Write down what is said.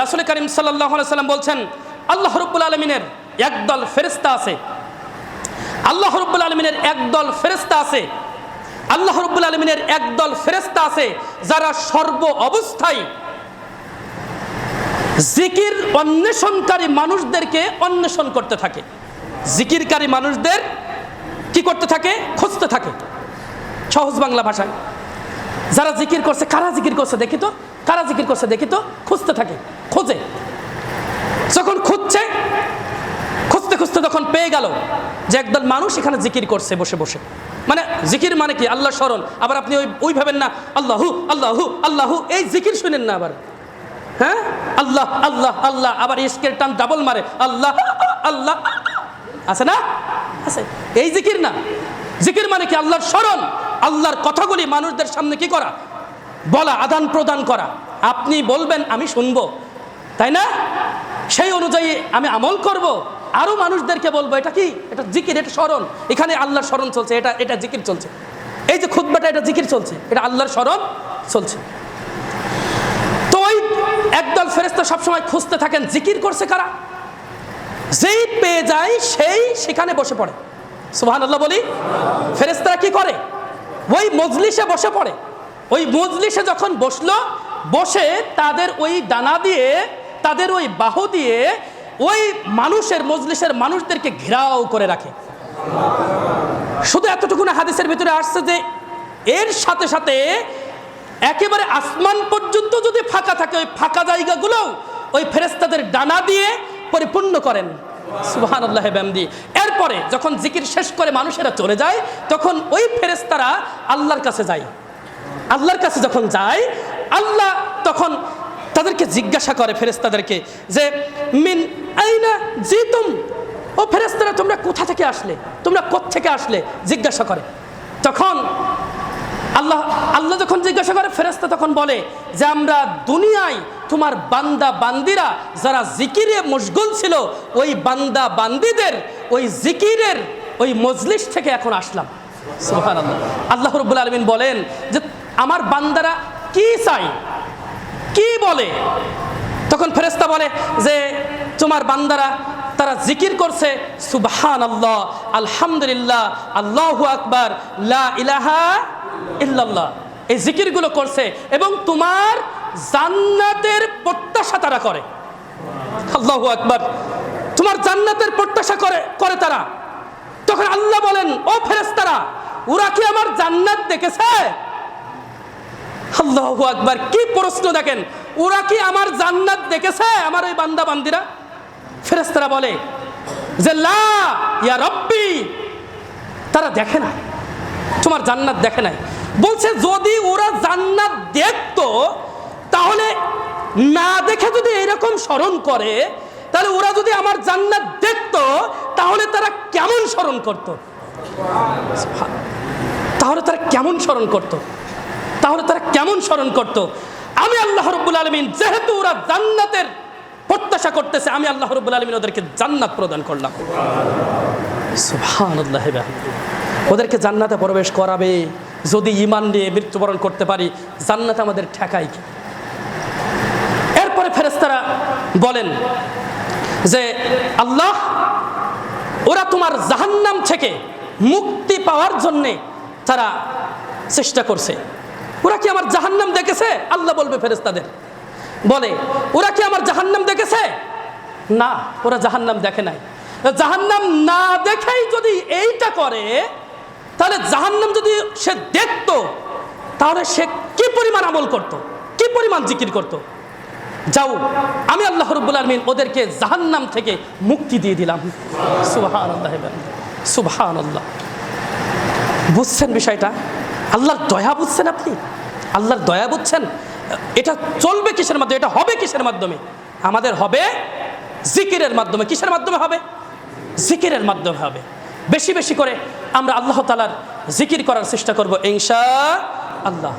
রাসুল করিম সাল্লাম বলছেন, আল্লাহ রব্বুল আলমিনের একদল ফেরেস্তা আছে। আল্লাহ রব্বুল আলমিনের একদল ফেরেস্তা আছে। আল্লাহ রব্বুল আলমিনের একদল ফেরেস্তা আছে যারা সর্ব অবস্থায় জিকির অন্বেষণকারী মানুষদেরকে অন্বেষণ করতে থাকে। জিকিরকারী মানুষদের কি করতে থাকে? খুঁজতে থাকে। সহজ বাংলা ভাষায়। যারা জিকির করছে, কারা জিকির করছে দেখি তো? কারা জিকির করছে দেখি তো? খুঁজতে থাকে, খোঁজে। যখন খুঁজছে, খুঁজতে খুঁজতে তখন পেয়ে গেল যে একদল মানুষ এখানে জিকির করছে বসে বসে। মানে জিকির মানে কি? আল্লাহ স্মরণ। আবার আপনি ওই ওই ভাবেন না, আল্লাহু আল্লাহু আল্লাহু। এই জিকির শুনেন না আবার। হ্যাঁ? আল্লাহ আল্লাহ আল্লাহ। আবার ইস্কের টান ডাবল মারে, আল্লাহ আল্লাহ। আছে না? আছে। এই জিকির না। জিকির মানে কি? আল্লাহর স্মরণ। আল্লাহর কথাগুলি মানুষদের সামনে কি করা? বলা, আদান প্রদান করা। আপনি বলবেন, আমি শুনব। তাই না? সেই অনুযায়ী আমি আমল করব। আরও মানুষদেরকে বলব, এটা কি? এটা জিকির, এটা স্মরণ। এখানে আল্লাহর স্মরণ চলছে, এটা এটা জিকির চলছে। এই যে খুদ্বাটা এটা জিকির চলছে। এটা আল্লাহর স্মরণ চলছে। তো ওই একদল ফেরেস্তা সবসময় খুঁজতে থাকেন, জিকির করছে কারা? যেই পেয়ে যায়, সেই সেখানে বসে পড়ে। সুবহান আল্লাহ বলি ফেরেস্তারা কি করে? ওই মজলিসে বসে পড়ে। ওই মজলিসে যখন বসল, বসে তাদের ওই ডানা দিয়ে, তাদের ওই বাহু দিয়ে ওই মানুষের, মজলিসের মানুষদেরকে ঘেরাও করে রাখে। শুধু এতটুকু না, হাদিসের ভিতরে আসছে যে এর সাথে সাথে একেবারে আসমান পর্যন্ত যদি ফাঁকা থাকে, ওই ফাঁকা জায়গাগুলো ওই ফেরেস্তাদের ডানা দিয়ে পরিপূর্ণ করেন। সুবাহান আল্লাহ ব্যামদি এরপরে যখন জিকির শেষ করে মানুষেরা চলে যায়, তখন ওই ফেরেস্তারা আল্লাহর কাছে যায়। আল্লাহর কাছে যখন যায়, আল্লাহ তখন তাদেরকে জিজ্ঞাসা করে ফেরেস্তাদেরকে যে, মিন আইনা জিতুম? ও ফেরেস্তারা তোমরা কোথা থেকে আসলে? তোমরা থেকে আসলে? জিজ্ঞাসা করে। তখন আল্লাহ আল্লাহ যখন জিজ্ঞাসা করে ফেরেস্তা তখন বলে যে, আমরা দুনিয়ায় তোমার বান্দা বান্দিরা যারা জিকিরে মশগুল ছিল, ওই বান্দা বান্দিদের ওই জিকিরের ওই মজলিস থেকে এখন আসলাম। আল্লাহ রব্বুল আলমিন বলেন যে আমার বান্দারা কি চাই কি বলে? তখন ফেরেস্তা বলে যে, তোমার বান্দারা, তারা জিকির করছে সুবহান আল্লাহ আলহামদুলিল্লাহ, আল্লাহ আকবার, লা ইলাহা ইল্লাল্লাহ। এই জিকিরগুলো করছে এবং তোমার জান্নাতের প্রত্যাশা তারা করে। আল্লাহু আকবার। তোমার জান্নাতের প্রত্যাশা করে করে তারা। তখন আল্লাহ বলেন, ও ফেরেস্তারা ওরা কি আমার জান্নাত দেখেছে? আল্লাহু আকবার, কি প্রশ্ন দেখেন? ওরা কি আমার জান্নাত দেখেছে? আমার ওই বান্দা বান্দিরা? ফেরেস্তারা বলে যে, লা, ইয়া রব্বি। তারা দেখে না তোমার জান্নাত দেখে নাই। বলছে, যদি ওরা জান্নাত দেখতো, তাহলে না দেখে যদি এরকম স্মরণ করে, তাহলে ওরা যদি আমার জান্নাত দেখতো, তাহলে তারা কেমন স্মরণ করত? তাহলে তারা কেমন স্মরণ করত? তাহলে তারা কেমন স্মরণ করত? আমি আল্লাহ রব্বুল আলমিন যেহেতু ওরা জান্নাতের প্রত্যাশা করতেছে, আমি আল্লাহ রব্বুল আলমিন ওদেরকে জান্নাত প্রদান করলাম। ওদেরকে জান্নাতে প্রবেশ করাবে, যদি ইমান নিয়ে মৃত্যুবরণ করতে পারি, জান্নাত আমাদের ঠেকাই কি? এরপরে ফেরেস্তারা বলেন যে, আল্লাহ, ওরা তোমার জাহান্নাম থেকে মুক্তি পাওয়ার জন্যে তারা চেষ্টা করছে। ওরা কি আমার জাহান্নাম দেখেছে? আল্লাহ বলবে ফেরেস্তাদের বলে, ওরা কি আমার জাহান্নাম দেখেছে? না, ওরা জাহান্নাম দেখে নাই। জাহান্নাম না দেখেই যদি এইটা করে, তাহলে জাহান্নাম যদি সে দেখত, তাহলে সে কি পরিমাণ আমল করত? কি পরিমাণ জিকির করত? যাও, আমি আল্লাহ রব্বুল আলমিন ওদেরকে জাহান্নাম থেকে মুক্তি দিয়ে দিলাম। সুবহান আল্লাহ বুঝছেন বিষয়টা? আল্লাহর দয়া বুঝছেন আপনি? আল্লাহর দয়া বুঝছেন? এটা চলবে কিসের মাধ্যমে? এটা হবে কিসের মাধ্যমে? আমাদের হবে জিকিরের মাধ্যমে। কিসের মাধ্যমে হবে? জিকিরের মাধ্যমে হবে। বেশি বেশি করে আমরা আল্লাহ তালার জিকির করার চেষ্টা করব ইনশা আল্লাহ।